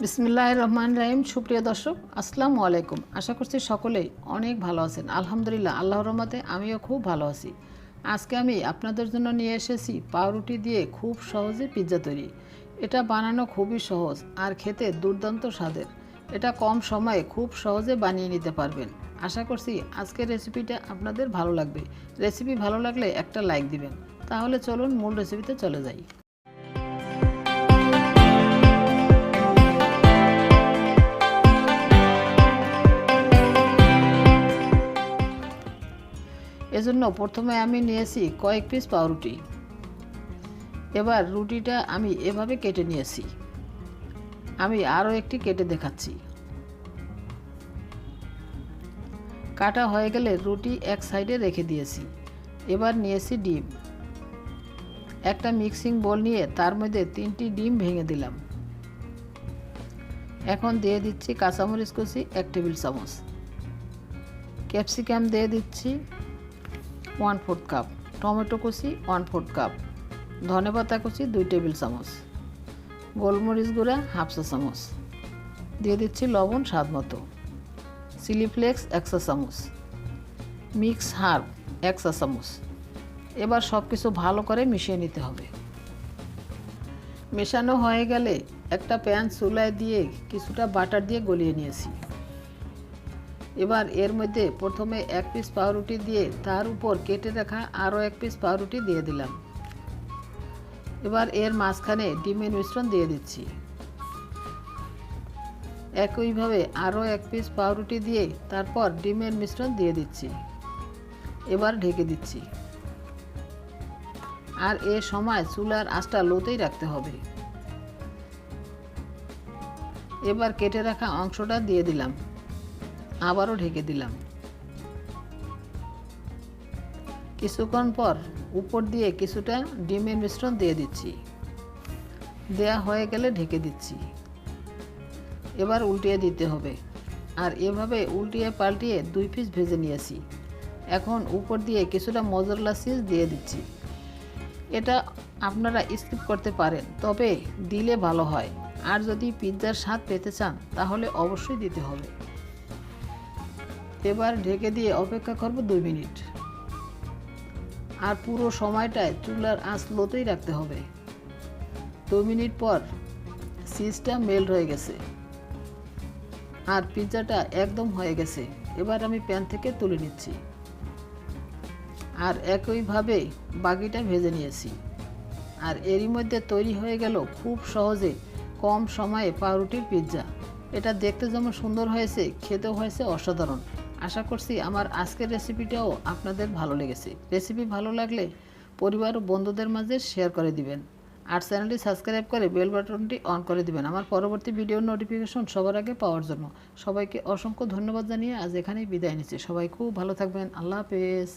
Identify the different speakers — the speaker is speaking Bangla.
Speaker 1: বিসমিল্লাহ রহমান রাহিম, সুপ্রিয় দর্শক, আসসালামু আলাইকুম। আশা করছি সকলেই অনেক ভালো আছেন। আলহামদুলিল্লাহ, আল্লাহর রহমতে আমিও খুব ভালো আছি। আজকে আমি আপনাদের জন্য নিয়ে এসেছি পাউরুটি দিয়ে খুব সহজে পিৎজা তৈরি। এটা বানানো খুবই সহজ আর খেতে দুর্দান্ত স্বাদের। এটা কম সময়ে খুব সহজে বানিয়ে নিতে পারবেন। আশা করছি আজকের রেসিপিটা আপনাদের ভালো লাগবে। রেসিপি ভালো লাগলে একটা লাইক দিবেন। তাহলে চলুন মূল রেসিপিতে চলে যাই। এজন্য প্রথমে আমি নিয়েছি কয়েক পিস পাউরুটি। এবার রুটিটা আমি এভাবে কেটে নিয়েছি। আমি আরও একটি কেটে দেখাচ্ছি। কাটা হয়ে গেলে রুটি এক সাইডে রেখে দিয়েছি। এবার নিয়েছি ডিম। একটা মিক্সিং বোল নিয়ে তার মধ্যে তিনটি ডিম ভেঙে দিলাম। এখন দিয়ে দিচ্ছি কাঁচামরিচ কুচি, এক টেবিল চামচ। ক্যাপসিকাম দিয়ে দিচ্ছি। ওয়ান ফোর্থ কাপ, টমেটো কুচি, ওয়ান ফোর্থ কাপ, ধনে পাতা কুচি, দুই টেবিল চামচ, গোলমরিচ গুঁড়া, হাফ চা চামচ। দিয়ে দিচ্ছি লবণ স্বাদ মতো। চিলি ফ্লেক্স এক চা চামচ। মিক্স হার্ব এক চা চামচ। এবার সব কিছু ভালো করে মিশিয়ে নিতে হবে। মেশানো হয়ে গেলে একটা প্যান চুলায় দিয়ে কিছুটা বাটার দিয়ে গলিয়ে নিয়েছি। এবার এর মধ্যে প্রথমে এক পিস পাউরুটি দিয়ে তার উপর কেটে রাখা আরও এক পিস পাউরুটি দিয়ে দিলাম। এবার এর মাঝখানে ডিমের মিশ্রণ দিয়ে দিচ্ছি। একইভাবে আরও এক পিস পাউরুটি দিয়ে তারপর ডিমের মিশ্রণ দিয়ে দিচ্ছি। এবার ঢেকে দিচ্ছি। আর এ সময় চুলার আঁচটা লোতেই রাখতে হবে। এবার কেটে রাখা অংশটা দিয়ে দিলাম। আবারও ঢেকে দিলাম। কিছুক্ষণ পর উপর দিয়ে কিছুটা ডিমের মিশ্রণ দিয়ে দিচ্ছি। দেয়া হয়ে গেলে ঢেকে দিচ্ছি। এবার উল্টিয়ে দিতে হবে। আর এভাবে উল্টিয়ে পাল্টিয়ে দুই পিস ভেজে নিয়েছি এখন উপর দিয়ে কিছুটা মজরলা চিজ দিয়ে দিচ্ছি। এটা আপনারা স্কিপ করতে পারেন, তবে দিলে ভালো হয়। আর যদি পিৎজার স্বাদ পেতে চান, তাহলে অবশ্যই দিতে হবে। এবার ঢেকে দিয়ে অপেক্ষা করব দুই মিনিট। আর পুরো সময়টায় চুলার আঁচ লোতেই রাখতে হবে। দু মিনিট পর চিজটা মেল্ট হয়ে গেছে। আর পিৎজাটা একদম হয়ে গেছে। এবার আমি প্যান থেকে তুলে নিচ্ছি। আর একইভাবে বাকিটা ভেজে নিয়েছি। আর এরই মধ্যে তৈরি হয়ে গেল খুব সহজে কম সময়ে পাউরুটির পিৎজা। এটা দেখতে যেমন সুন্দর হয়েছে, খেতেও হয়েছে অসাধারণ। আশা করছি আমার আজকের রেসিপিটাও আপনাদের ভালো লেগেছে। রেসিপি ভালো লাগলে পরিবার ও বন্ধুদের মাঝে শেয়ার করে দিবেন। আর চ্যানেলটি সাবস্ক্রাইব করে বেল বাটনটি অন করে দিবেন। আমার পরবর্তী ভিডিওর নোটিফিকেশন সবার আগে পাওয়ার জন্য। সবাইকে অসংখ্য ধন্যবাদ জানিয়ে আজ এখানেই বিদায় নিচ্ছি। সবাই খুব ভালো থাকবেন। আল্লাহ হাফেজ।